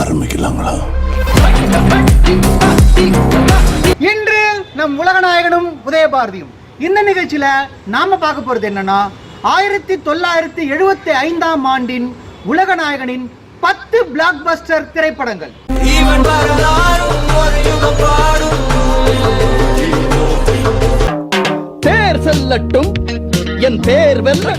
ஆரம்பிக்கலாங்களா? இன்று நம் உலகநாயகனும் உதயபாரதியும் இந்த நிகழ்ச்சியில நாம பார்க்க போறது என்னன்னா ஆயிரத்தி தொள்ளாயிரத்தி எழுபத்தி ஐந்தாம் ஆண்டின் உலகநாயகனின் பத்து பிளாக் பஸ்டர் திரைப்படங்கள் தேர் செல்லட்டும். என் தேர் வெல்ல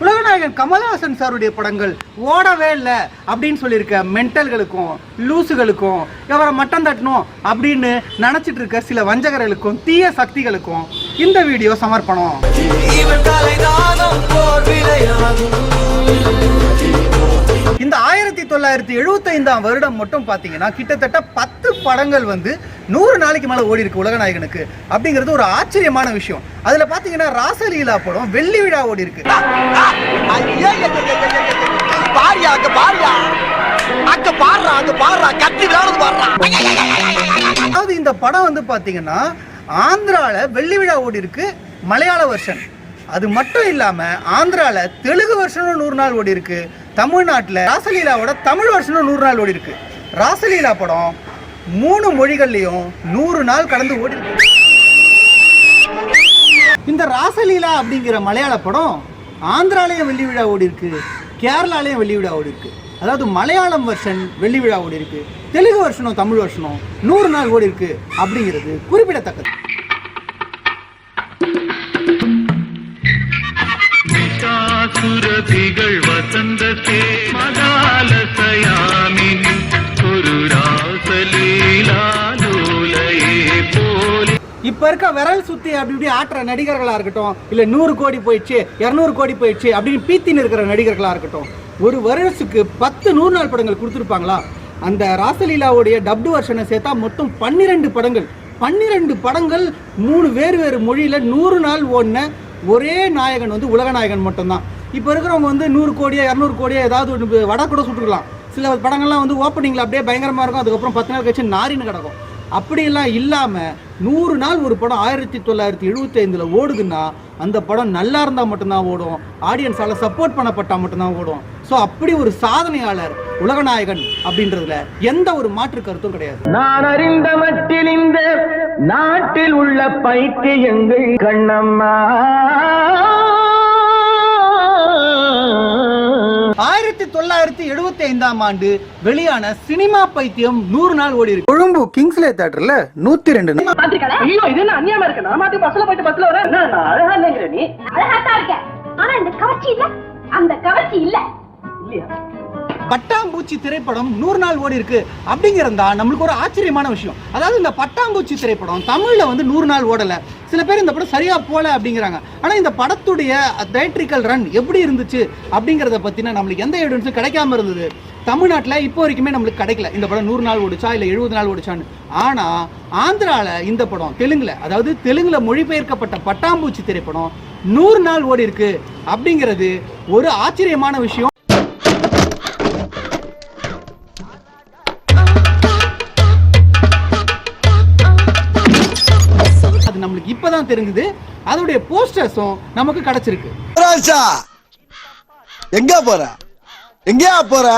உலகநாயகன் கமலஹாசன் சாருடைய படங்கள் ஓடவே இல்லை அப்படின்னு சொல்லியிருக்க மென்டல்களுக்கும் லூசுகளுக்கும் இவரை மட்டம் தட்டணும் அப்படின்னு நினைச்சிட்டு இருக்க சில வஞ்சகர்களுக்கும் தீய சக்திகளுக்கும் இந்த வீடியோ சமர்ப்பணம். இந்த ஆயிரத்தி தொள்ளாயிரத்தி எழுபத்தைந்தாம் வருடம் மட்டும் பார்த்தீங்கன்னா கிட்டத்தட்ட பத்து படங்கள் வந்து நூறு நாளைக்கு மேலே ஓடி இருக்கு உலகநாயகனுக்கு அப்படிங்கிறது ஒரு ஆச்சரியமான விஷயம். அதுல பார்த்தீங்கன்னா ராசலீலா படம் வெள்ளி விழா ஓடி இருக்கு. அதாவது இந்த படம் வந்து பார்த்தீங்கன்னா ஆந்திரால வெள்ளி விழா ஓடி இருக்கு மலையாள வெர்ஷன் அது மட்டும் இல்லாம ஆந்திரால தெலுங்கு வெர்ஷனும் நூறு நாள் ஓடி இருக்கு. தமிழ்நாட்டில் ராசலீலாவோட தமிழ் வருஷனும் நூறு நாள் ஓடி இருக்கு ராசலீலா படம் மூணு மொழிகள்லையும் நூறு நாள் கடந்து ஓடி இருக்கு இந்த ராசலீலா அப்படிங்கிற மலையாள படம் ஆந்திராலயம் வெள்ளி விழா ஓடி இருக்கு கேரளாலயம் வெள்ளி விழா ஓடி இருக்கு அதாவது மலையாளம் வருஷன் வெள்ளி விழா ஓடி இருக்கு தெலுங்கு வருஷனும் தமிழ் வருஷனும் நூறு நாள் ஓடி இருக்கு அப்படிங்கிறது குறிப்பிடத்தக்கது. சுரபிகள் வசந்தத்தே மதாலசயாமினி இப்ப இருக்க விரல் சுத்தி அப்படி இப்படி ஆட்டுற நடிகர்களா இருக்கட்டும் இல்ல நூறு கோடி போயிடுச்சு இரநூறு கோடி போயிடுச்சு அப்படின்னு பீத்தின்னு இருக்கிற நடிகர்களா இருக்கட்டும் ஒரு வருஷத்துக்கு பத்து நூறு நாள் படங்கள் கொடுத்துருப்பாங்களா? அந்த ராசலீலாவுடைய டப்டு வருஷனை சேர்த்தா மொத்தம் பன்னிரெண்டு படங்கள். பன்னிரெண்டு படங்கள் மூணு வேறு வேறு மொழியில நூறு நாள் ஓடின ஒரே நாயகன் வந்து உலக நாயகன் மட்டும்தான். இப்போ இருக்கிறவங்க வந்து நூறு கோடியோ இரநூறு கோடியோ ஏதாவது ஒன்று வடை கூட சுட்டுக்கலாம். சில படங்கள்லாம் வந்து ஓப்பனிங்கில் அப்படியே பயங்கரமாக இருக்கும். அதுக்கப்புறம் பத்து நாள் கழிச்சு நாரின்னு கிடக்கும். அப்படியெல்லாம் இல்லாமல் நூறு நாள் ஒரு படம் ஆயிரத்தி தொள்ளாயிரத்தி எழுபத்தி ஐந்தில் ஓடுதுன்னா அந்த படம் நல்லா இருந்தால் மட்டும்தான் ஓடும். ஆடியன்ஸால் சப்போர்ட் பண்ணப்பட்டால் மட்டும்தான் ஓடும். ஸோ அப்படி ஒரு சாதனையாளர் உலகநாயகன் அப்படின்றதுல எந்த ஒரு மாற்று கருத்தும் கிடையாது. நான் அறிந்த மட்டில் இந்த நாட்டில் உள்ள பைத்தியங்கள் கண்ணம்மா. ஆயிரத்தி தொள்ளாயிரத்தி எழுபத்தி ஐந்தாம் ஆண்டு வெளியான சினிமா பைத்தியம் நூறு நாள் ஓடி இருக்கு. கொழும்பு கிங்ஸ்லே தேட்டர்ல நூத்தி ரெண்டு ஐயோ இது என்ன அநியாயமா இருக்கு? நான் மாட்டி பஸ்ல போயிட்டு பஸ்ல வரேன். என்ன நான் அழகா இல்லைங்கிற நீ? அழகாத்தான் இருக்க ஆனா இந்த கவர்ச்சி இல்ல. அந்த கவர்ச்சி இல்ல. இல்லையா? பட்டாம்பூச்சி திரைப்படம் நூறு நாள் ஓடி இருக்கு அப்படிங்கிறது தான் நம்மளுக்கு ஒரு ஆச்சரியமான விஷயம். அதாவது இந்த பட்டாம்பூச்சி திரைப்படம் தமிழில் வந்து நூறு நாள் ஓடல. சில பேர் இந்த படம் சரியா போல அப்படிங்கிறாங்க. ஆனா இந்த படத்துடைய தேட்ரிக்கல் ரன் எப்படி இருந்துச்சு அப்படிங்கிறத பற்றின நம்மளுக்கு எந்த எவிடன்ஸும் கிடைக்காம இருந்தது. தமிழ்நாட்டில் இப்போ வரைக்குமே நம்மளுக்கு கிடைக்கல. இந்த படம் நூறு நாள் ஓடிச்சா இல்லை எழுபது நாள் ஓடிச்சான்னு. ஆனால் ஆந்திராவில் இந்த படம் தெலுங்கில் அதாவது தெலுங்கில் மொழிபெயர்க்கப்பட்ட பட்டாம்பூச்சி திரைப்படம் நூறு நாள் ஓடி இருக்கு அப்படிங்கிறது ஒரு ஆச்சரியமான விஷயம். இப்பதான் தெரிஞ்சது. அதோடைய போஸ்டர்ஸும் நமக்கு கிடைச்சிருக்கு. எங்க போற? எங்கயா போற?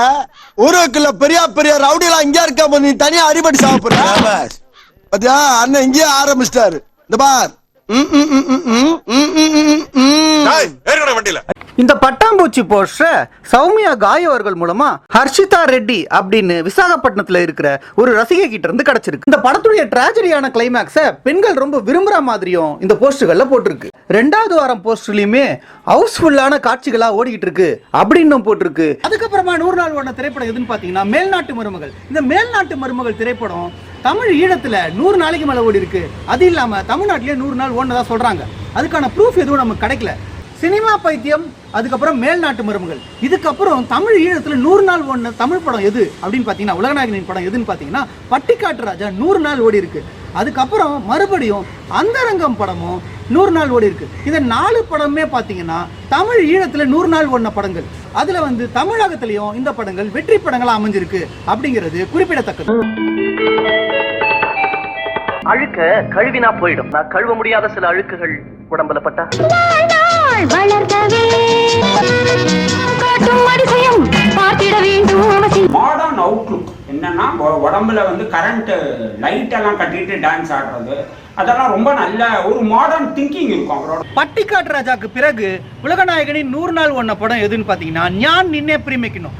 ஊருக்குள்ள பெரிய பெரிய ரவுடிலாம் இங்க இருக்க நீ தனியா அடிபடி சாப்பிடுற? பாத்தியா அண்ணன் இங்கேயே ஆரம்பிச்சிட்டாரு. இந்த பார். இந்த பட்டாம்பூச்சி போஸ்ட சௌமியா காய் அவர்கள் மூலமா ஹர்ஷிதா ரெட்டி அப்படின்னு விசாகப்பட்டினத்துல இருக்கிற ஒரு ரசிகை கிட்ட இருந்து கிடைச்சிருக்கு இந்த படத்துடைய டிராஜடியான கிளைமேக்ஸ பெண்கள் ரொம்ப விரும்புற மாதிரியும் இந்த போஸ்டுகள்ல போட்டிருக்கு ரெண்டாவது வாரம் போஸ்ட்லயுமே ஹவுஸ்ஃபுல்லான காட்சிகளா ஓடிக்கிட்டு இருக்கு அப்படின்னும் போட்டிருக்கு அதுக்கப்புறமா நூறு நாள் ஓடின திரைப்படம் எதுன்னு பாத்தீங்கன்னா மேல்நாட்டு மருமகள் இந்த மேல்நாட்டு மருமகள் திரைப்படம் தமிழ் ஈழத்தில் நூறு நாளைக்கு மேலே ஓடி இருக்கு. அது இல்லாமல் தமிழ்நாட்டிலே நூறு நாள் ஓடினதாக சொல்கிறாங்க அதுக்கான ப்ரூஃப் எதுவும் நமக்கு கிடைக்கல. சினிமா பைத்தியம் அதுக்கப்புறம் மேல்நாட்டு மருமகள். இதுக்கப்புறம் தமிழ் ஈழத்தில் நூறு நாள் ஓடின தமிழ் படம் எது அப்படின்னு பார்த்தீங்கன்னா உலகநாயகனின் படம் எதுன்னு பார்த்தீங்கன்னா பட்டிக்காட்டு ராஜா நூறு நாள் ஓடி இருக்கு. அதுக்கப்புறம் மறுபடியும் அந்தரங்கம் படமும் நூறு நாள் ஓடி இருக்கு. இந்த நாலு படமே பார்த்தீங்கன்னா தமிழ் ஈழத்தில் நூறு நாள் ஓடின படங்கள். அதில் வந்து தமிழகத்திலையும் இந்த படங்கள் வெற்றி படங்களாக அமைஞ்சிருக்கு அப்படிங்கிறது குறிப்பிடத்தக்கது. அழுக்க கழுவினா போயிடும். நான் கழுவ முடியாத சில அழுக்குகள் உடம்புல பட்டா? மாடர்ன் அவுட்லுக் என்னன்னா உடம்புல வந்து கரண்ட் லைட் எல்லாம் கட்டிட்டு டான்ஸ் ஆடுறது. அதெல்லாம் ரொம்ப நல்ல ஒரு மாடர்ன் திங்கிங் இருக்கும் அவரோட. பட்டிக்காட்டு ராஜாக்கு பிறகு உலகநாயகனின் நூறு நாள் ஒன்ன படம் எதுன்னு பாத்தீங்கன்னா ஞான் நின்னே பிரிமிக்கணும்.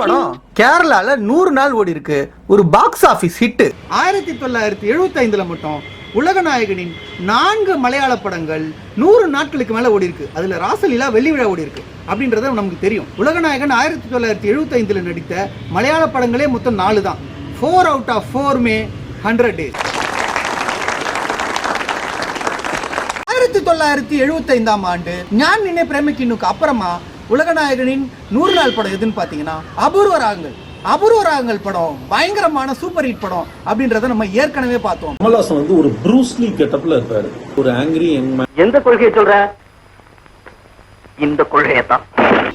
படம் கேரளால நூறு நாள் ஓடி இருக்கு. ஒரு பாக்ஸ் ஆபீஸ் ஹிட் ஆயிரத்தி தொள்ளாயிரத்தி எழுபத்தி ஐந்துல மட்டும் உலகநாயகனின் நான்கு மலையாள படங்கள் நூறு நாட்களுக்கு மேல ஓடி இருக்கு. அதுல ராசலீலா வெள்ளி விழா ஓடி இருக்கு அப்படின்றது நமக்கு தெரியும். உலகநாயகன் ஆயிரத்தி தொள்ளாயிரத்தி எழுபத்தி ஐந்துல நடித்த மலையாள படங்களே மொத்தம் நாலு தான் four out of four May hundred days ஆயிரத்தி தொள்ளாயிரத்தி எழுபத்தி ஐந்தாம் ஆண்டு ஞான் நினை பிரேமிக்கினுக்கு அப்புறமா உலகநாயகனின் நூறு நாள் படம் எதுன்னு பார்த்தீங்கன்னா அபூர்வ ராகங்கள். அபூர்வ ராகங்கள் படம் பயங்கரமான சூப்பர் ஹிட் படம் அப்படின்றத நம்ம ஏற்கனவே பார்த்தோம். கமல்ஹாசன் வந்து ஒரு ப்ரூஸ்லி கெட்டப்ல இருப்பாரு. ஒரு ஆங்கிரி யங் மேன் எந்த கொள்கையை சொல்ற? இந்த கொள்கையை தான்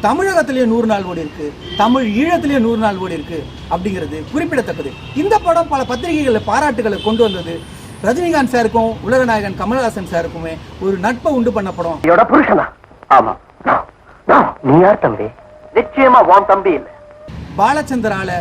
தமிழகத்திலேயே நூறு நாள் ஓடி இருக்கு தமிழ் ஈழத்திலேயே நூறு நாள் ஓடி இருக்கு அப்படிங்கிறது குறிப்பிடத்தக்கது. இந்த படம் பல பத்திரிகைகளில் பாராட்டுகளை கொண்டு வந்தது ரஜினிகாந்த் சாருக்கும் உலகநாயகன் கமல்ஹாசன் சாருக்குமே ஒரு நட்பை உண்டு பண்ண படம். புருஷனா? ஆமா. நீ யார் தம்பி? நிச்சயமா தம்பி இல்ல. பாலச்சந்தரால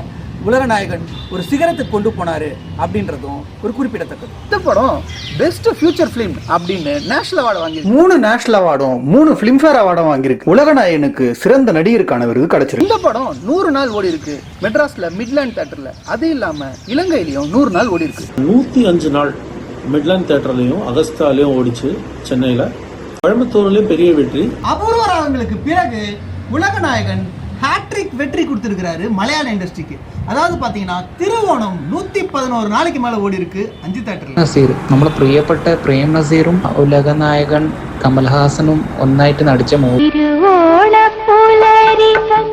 உலகநாயகன் ஒரு சிகரத்துக்கு கொண்டு போனாரு அப்படின்றதும் ஒரு குறிப்பிடத்தக்கது. இந்த படம் பெஸ்ட் ஃபியூச்சர் ஃபிலிம் அப்படின்னு நேஷனல் அவார்டு வாங்கி மூணு நேஷனல் அவார்டும் மூணு ஃபிலிம்ஃபேர் அவார்டும் வாங்கியிருக்கு. உலகநாயகனுக்கு சிறந்த நடிகருக்கான விருது கிடைச்சிருக்கு. இந்த படம் நூறு நாள் ஓடி இருக்கு. மெட்ராஸ்ல மிட்லேண்ட் தேட்டர்ல அது இல்லாம இலங்கையிலயும் நூறு நாள் ஓடி இருக்கு. நூத்தி அஞ்சு நாள் மிட்லாண்ட் தேட்டர்லயும் அகஸ்தாலையும் ஓடிச்சு சென்னையில. கோயம்புத்தூர்லயும் பெரிய வெற்றி. அபூர்வ ராகங்களுக்கு பிறகு உலகநாயகன் ஹேட்ரிக் வெற்றி கொடுத்திருக்கிறாரு மலையாள இண்டஸ்ட்ரிக்கு அதாவது பாத்தீங்கன்னா திருவோணம் நூத்தி பதினோரு நாளைக்கு மேல ஓடி இருக்கு அஞ்சு தேட்டர்ல നസീർ നമ്മുടെ പ്രിയപ്പെട്ട പ്രേം നസീറും ഉലകനായകൻ കമൽഹാസനും ഒന്നായിട്ട് നടിച്ച മൂവി തിരുവോണപ്പുലരിതൻ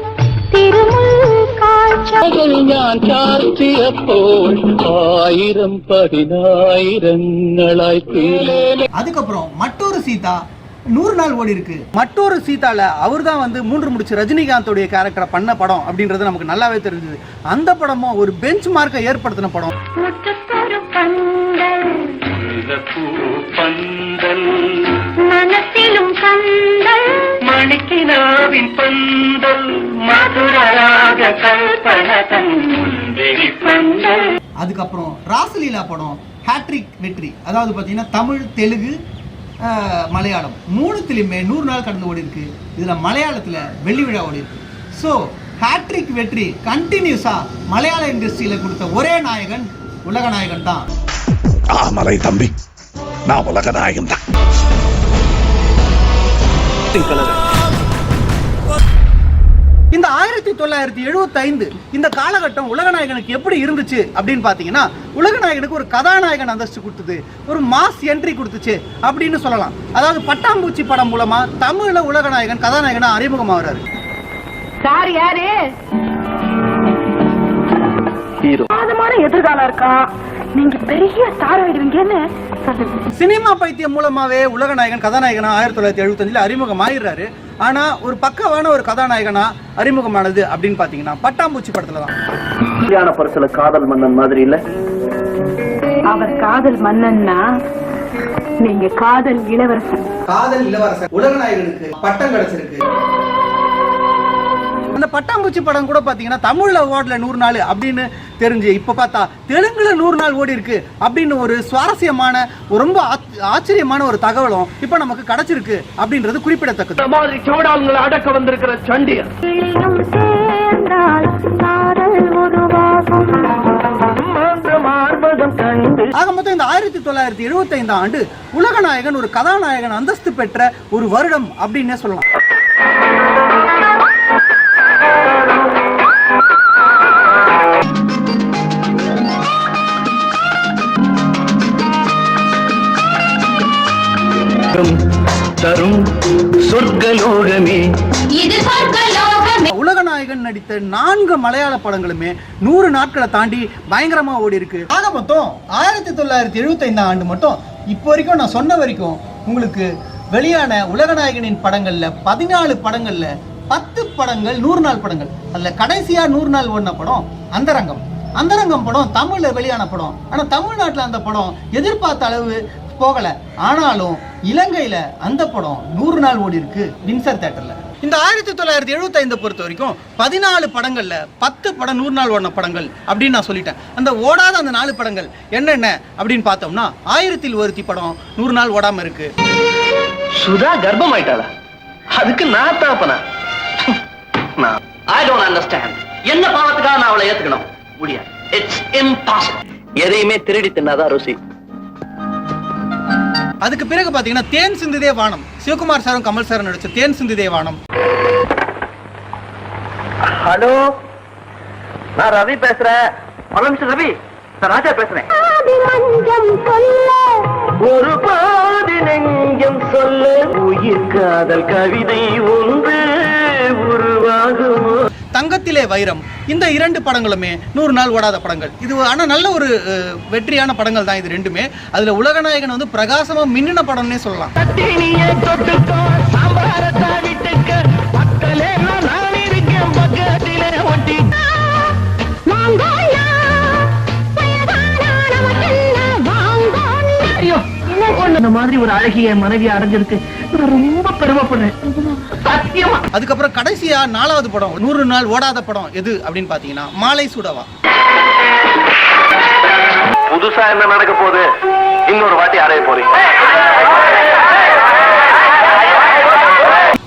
തിരുമുൽക്കാഴ്ച ഞാൻ ചാർത്തിയപ്പോൾ ആയിരം പതിനായിരങ്ങളായി തീരേ அதுக்கப்புறம் மற்றொரு சீதா நூறு நாள் ஓடி இருக்கு. மற்றொரு சீதால அவர் தான் வந்து மூன்று முடிச்சு ரஜினிகாந்தோடைய கேரக்டரை பண்ண படம் அப்படின்றது நமக்கு நல்லாவே தெரிஞ்சது. அந்த படமும் ஒரு பெஞ்ச் மார்க்கை ஏற்படுத்தின படம். மனத்திலும் அதுக்கப்புறம் ராசலீலா படம் ஹேட்ரிக் வெற்றி. அதாவது பாத்தீங்கன்னா தமிழ் தெலுங்கு மலையாளம். மூணுத்துலையுமே நூறு நாள் கடந்து ஓடி இருக்கு இதில் மலையாளத்தில் வெள்ளி விழா ஓடி இருக்கு ஸோ ஹேட்ரிக் வெற்றி கண்டினியூஸாக மலையாள இண்டஸ்ட்ரியில் கொடுத்த ஒரே நாயகன் உலக நாயகன் தான். ஆமலை தம்பி. நான் உலக நாயகன் தான். இந்த ஆயிரத்தி தொள்ளாயிரத்தி எழுபத்தைந்து இந்த காலகட்டம் உலகநாயகனுக்கு எப்படி இருந்துச்சு அப்படின்னு பார்த்தீங்கன்னா உலகநாயகனுக்கு ஒரு கதாநாயகன் அந்தஸ்து கொடுத்தது. ஒரு மாஸ் என்ட்ரி கொடுத்துச்சு அப்படின்னு சொல்லலாம். அதாவது பட்டாம்பூச்சி படம் மூலமா தமிழ்ல உலகநாயகன் கதாநாயகனா அறிமுகமாகறாரு. சார் யாரு? ஹீரோ. பிரமாதமான எதிர்காலம் இருக்கா? நீங்க பெரிய ஸ்டார் ஆயிடுவீங்கன்னு சினிமா பைத்தியம் மூலமாவே உலகநாயகன் கதாநாயகனா ஆயிரத்தி தொள்ளாயிரத்தி எழுபத்தஞ்சில் அறிமுகமாயிடுறாரு ஆனா ஒரு பக்கவான ஒரு கதாநாயகனா அறிமுகமானது அப்படின்னு பார்த்தீங்கன்னா பட்டாம்பூச்சி படத்துல தான். பரிசுல காதல் மன்னன் மாதிரி இல்ல? அவர் காதல் மன்னன்னா நீங்க காதல் இளவரசன். காதல் இளவரசர் உலகநாயகனுக்கு பட்டம் கிடைச்சிருக்கு. அந்த பட்டாம்பூச்சி படம் கூட பாத்தீங்கன்னா தமிழ்ல ஓடல நூறு நாள் அப்படின்னு தெரிஞ்சு இப்ப பார்த்தா தெலுங்குல நூறு நாள் ஓடி இருக்கு அப்படின்னு ஒரு சுவாரஸ்யமான ஒரு ரொம்ப ஆச்ச- ஆச்சரியமான ஒரு தகவலும் இப்ப நமக்கு கிடைச்சிருக்கு அப்படின்றது குறிப்பிடத்தக்கது. இந்த மாதிரி சோடாங்களை அடக்க வந்திருக்கிற சண்டியர் ஆக மொத்தம் இந்த ஆயிரத்தி தொள்ளாயிரத்தி எழுபத்தி ஐந்தாம் ஆண்டு உலகநாயகன் ஒரு கதாநாயகன் அந்தஸ்து பெற்ற ஒரு வருடம் அப்படின்னே சொல்லலாம். உலகநாயகன் நடித்த நான்கு மலையாள படங்களுமே நூறு நாட்களை தாண்டி பயங்கரமா ஓடி இருக்கு ஆக மொத்தம் ஆயிரத்தி தொள்ளாயிரத்தி எழுபத்தைந்தாம் ஆண்டு மட்டும் இப்போ வரைக்கும் நான் சொன்ன வரைக்கும் உங்களுக்கு வெளியான உலகநாயகனின் படங்கள்ல பதினாலு படங்கள்ல பத்து படங்கள் நூறு நாள் படங்கள். அதுல கடைசியா நூறு நாள் ஓடின படம் அந்தரங்கம். அந்தரங்கம் படம் தமிழ்ல வெளியான படம். ஆனா தமிழ்நாட்டில் அந்த படம் எதிர்பார்த்த அளவு போகல. ஆனாலும் இலங்கையில அந்த படம் நூறு நாள் ஓடி இருக்கு வின்சர் தேட்டர்ல இந்த ஆயிரத்தி தொள்ளாயிரத்தி எழுபத்தைந்து பொறுத்த வரைக்கும் பதினாலு படங்கள்ல பத்து படம் நூறு நாள் ஓடின படங்கள் அப்படின்னு நான் சொல்லிட்டேன். அந்த ஓடாத அந்த நாலு படங்கள் என்னென்ன அப்படின்னு பார்த்தோம்னா ஆயிரத்தில் ஒருத்தி படம் நூறு நாள் ஓடாம இருக்கு. சுதா கர்ப்பம் ஆயிட்டாளா அதுக்கு நான் தாப்பனா ஐ டோன்ட் அண்டர்ஸ்டாண்ட் என்ன பாவத்துக்காக நான் அவளை ஏத்துக்கணும்? முடியாது. இட்ஸ் இம்பாசிபிள் எதையுமே திருடி தின்னாதான் ருசி? அதுக்கு பிறகு பார்த்தீங்கன்னா தேன் சிந்துதே வானம். சிவகுமார் சாரும் கமல் சாரும் நடிச்ச தேன் சிந்துதே வானம். ஹலோ நான் ரவி பேசுறேன். நிமிஷம் ரவி நான் ராஜா பேசுறேன். ஒரு பாதி நெஞ்சம் சொல்ல. உயிர் காதல் கவிதை ஒன்று உருவாகுமோ? தங்கத்திலே வைரம். இந்த இரண்டு படங்களுமே நூறு நாள் ஓடாத படங்கள். இது ஆனால் நல்ல ஒரு வெற்றியான படங்கள் தான் இது ரெண்டுமே. அதில் உலகநாயகன் வந்து பிரகாசமா மின்னின படம்னே சொல்லலாம். மக்களே நான் இருக்கேன் இந்த மாதிரி ஒரு அழகிய மனைவி அடைஞ்சிருக்கு. நான் ரொம்ப பெருமைப்படுறேன். சத்தியமா. அதுக்கப்புறம் கடைசியா நாலாவது படம் நூறு நாள் ஓடாத படம் எது அப்படின்னு பார்த்தீங்கன்னா மாலை சுடவா. புதுசா என்ன நடக்க போகுது? இன்னொரு வாட்டி அடைய போறீங்க.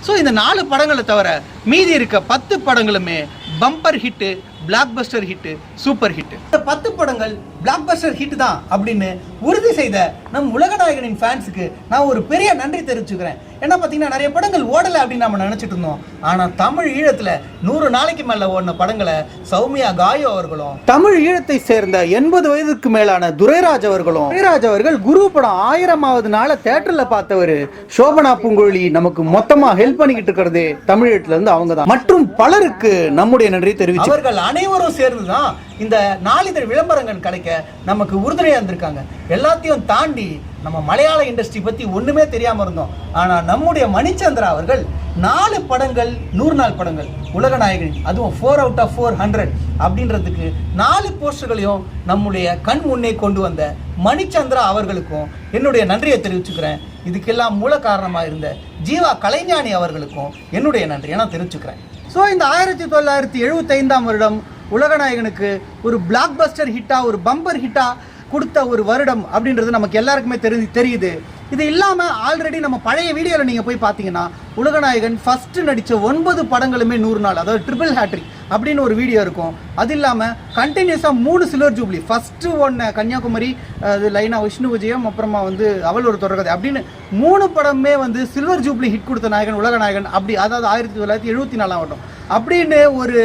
ஸோ இந்த நாலு படங்களை தவிர மீதி இருக்க பத்து படங்களுமே bumper hit blockbuster hit super hit இந்த பத்து படங்கள் பிளாக் பஸ்டர் ஹிட் தான் அப்படின்னு உறுதி செய்த நம் உலகநாயகனின் ஃபேன்ஸுக்கு நான் ஒரு பெரிய நன்றி தெரிவிச்சுக்கிறேன். ஏன்னா பார்த்தீங்கன்னா நிறைய படங்கள் ஓடலை அப்படின்னு நம்ம நினச்சிட்டு இருந்தோம். ஆனால் தமிழ் ஈழத்தில் நூறு நாளைக்கு மேலே ஓடின படங்களை சௌமியா காயோ அவர்களும் தமிழ் ஈழத்தை சேர்ந்த எண்பது வயதுக்கு மேலான துரைராஜ் அவர்களும் துரைராஜ் அவர்கள் குரு படம் ஆயிரமாவது நாள தேட்டரில் பார்த்தவர். சோபனா பூங்குழலி நமக்கு மொத்தமாக ஹெல்ப் பண்ணிக்கிட்டு இருக்கிறது தமிழீழத்துல ஈழத்துலேருந்து அவங்க தான் மற்றும் பலருக்கு நம்முடைய நன்றியை தெரிவிச்சு அவர்கள் அனைவரும் சேர்ந்து தான் இந்த நாளிதழ் விளம்பரங்கள் கிடைக்க நமக்கு உறுதுணையா இருந்திருக்காங்க. எல்லாத்தையும் தாண்டி நம்ம மலையாள இண்டஸ்ட்ரி பத்தி ஒண்ணுமே தெரியாம இருந்தோம். ஆனா நம்முடைய மணிச்சந்திரா அவர்கள் நாலு படங்கள் நூறு நாள் படங்கள். உலகநாயகன் அதுவும் four out of four hundred அப்படின்றதுக்கு நாலு போஸ்டர்களையும் நம்முடைய கண் முன்னே கொண்டு வந்த மணிச்சந்திரா அவர்களுக்கும் என்னுடைய நன்றியை தெரிவிச்சுக்கிறேன். இதுக்கெல்லாம் மூல காரணமாக இருந்த ஜீவா கலைஞானி அவர்களுக்கும் என்னுடைய நன்றியை நான் தெரிவிச்சுக்கிறேன். ஸோ இந்த ஆயிரத்தி தொள்ளாயிரத்தி எழுபத்தைந்தாம் வருடம் உலகநாயகனுக்கு ஒரு பிளாக் பஸ்டர் ஹிட்டாக ஒரு பம்பர் ஹிட்டாக கொடுத்த ஒரு வருடம் அப்படின்றது நமக்கு எல்லாருக்குமே தெரிஞ்சு தெரியுது. இது இல்லாமல் ஆல்ரெடி நம்ம பழைய வீடியோவில் நீங்கள் போய் பார்த்தீங்கன்னா உலகநாயகன் ஃபஸ்ட்டு நடித்த ஒன்பது படங்களுமே நூறு நாள் அதாவது ட்ரிபிள் ஹேட்ரிக் அப்படின்னு ஒரு வீடியோ இருக்கும். அது இல்லாமல் கண்டினியூஸாக மூணு சில்வர் ஜூப்ளி. ஃபஸ்ட்டு ஒன்று கன்னியாகுமரி அது லைனா விஷ்ணு விஜயம் அப்புறமா வந்து அவள் ஒரு தொடர்கதை அப்படின்னு மூணு படமே வந்து சில்வர் ஜூப்ளி ஹிட் கொடுத்த நாயகன் உலகநாயகன் அப்படி அதாவது ஆயிரத்தி தொள்ளாயிரத்தி எழுபத்தி நாலாம் வருடம் அப்படின்னு ஒரு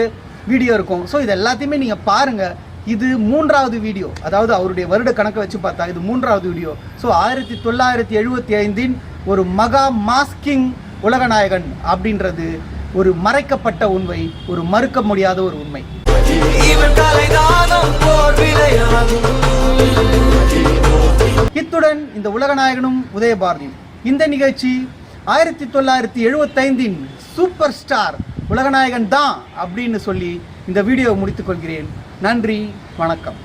வீடியோ இருக்கும். ஸோ இது எல்லாத்தையுமே நீங்கள் பாருங்கள் இது மூன்றாவது வீடியோ அதாவது அவருடைய வருட கணக்கை வச்சு பார்த்தா இது மூன்றாவது வீடியோ ஸோ ஆயிரத்தி தொள்ளாயிரத்தி எழுபத்தி ஐந்தின் ஒரு மகா மாஸ்கிங் உலகநாயகன் அப்படின்றது ஒரு மறைக்கப்பட்ட உண்மை ஒரு மறுக்க முடியாத ஒரு உண்மை. இத்துடன் இந்த உலகநாயகனும் உதயபாரதியும் இந்த நிகழ்ச்சி ஆயிரத்தி தொள்ளாயிரத்தி எழுபத்தைந்தின் சூப்பர் ஸ்டார் உலகநாயகன் தான் அப்படின்னு சொல்லி இந்த வீடியோவை முடித்துக் கொள்கிறேன். நன்றி வணக்கம்.